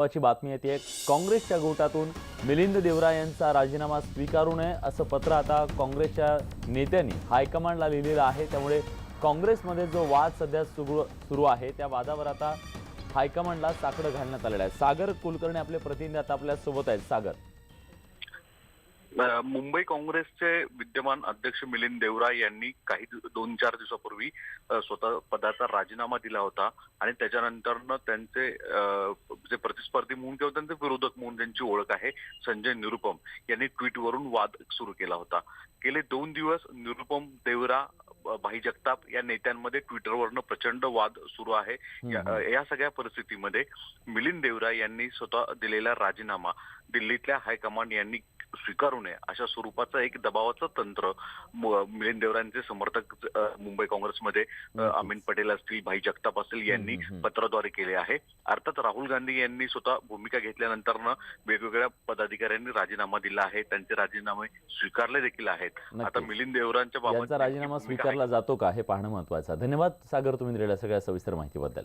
महत्वाची बातमी येते काँग्रेसच्या गोटातून मिलिंद देवरा यांचा राजीनामा स्वीकारू नये असं पत्र आता काँग्रेसच्या नेत्यांनी हायकमांडला लिहिलेलं आहे. त्यामुळे काँग्रेसमध्ये जो वाद सध्या सुरू सुरू आहे त्या वादावर आता हायकमांडला साकडं घालण्यात आलेलं आहे. सागर कुलकर्णी आपले प्रतिनिधी आता आपल्यासोबत आहेत. सागर. मुंबई काँग्रेसचे विद्यमान अध्यक्ष मिलिंद देवरा यांनी काही दोन चार दिवसापूर्वी स्वतः पदाचा राजीनामा दिला होता आणि त्याच्यानंतरनं त्यांचे जे प्रतिस्पर्धी म्हणून किंवा त्यांचे विरोधक म्हणून ज्यांची ओळख आहे संजय निरुपम यांनी ट्विटवरून वाद सुरू केला होता गेले दोन दिवस निरुपम देवरा भाई जगताप या नेत्यांमध्ये ट्विटरवरनं प्रचंड वाद सुरू आहे. या सगळ्या परिस्थितीमध्ये मिलिंद देवरा यांनी स्वतः दिलेला राजीनामा दिल्लीतल्या हायकमांड यांनी स्वीकारू नये. अशा स्वरूपाचं एक दबावाचं तंत्र मिलिंद देवरांचे समर्थक मुंबई काँग्रेसमध्ये अमीन पटेल असतील भाई जगताप असतील यांनी. पत्राद्वारे केले आहे. अर्थात राहुल गांधी यांनी स्वतः भूमिका घेतल्यानंतरनं वेगवेगळ्या पदाधिकाऱ्यांनी राजीनामा दिला आहे. त्यांचे राजीनामे स्वीकारले देखील आहेत. आता. मिलिंद देवरांच्या बाबत राजीनामा. स्वीकारला जातो का? हे पाहणं महत्वाचं धन्यवाद सागर तुम्ही दिलेल्या सगळ्या सविस्तर माहितीबद्दल.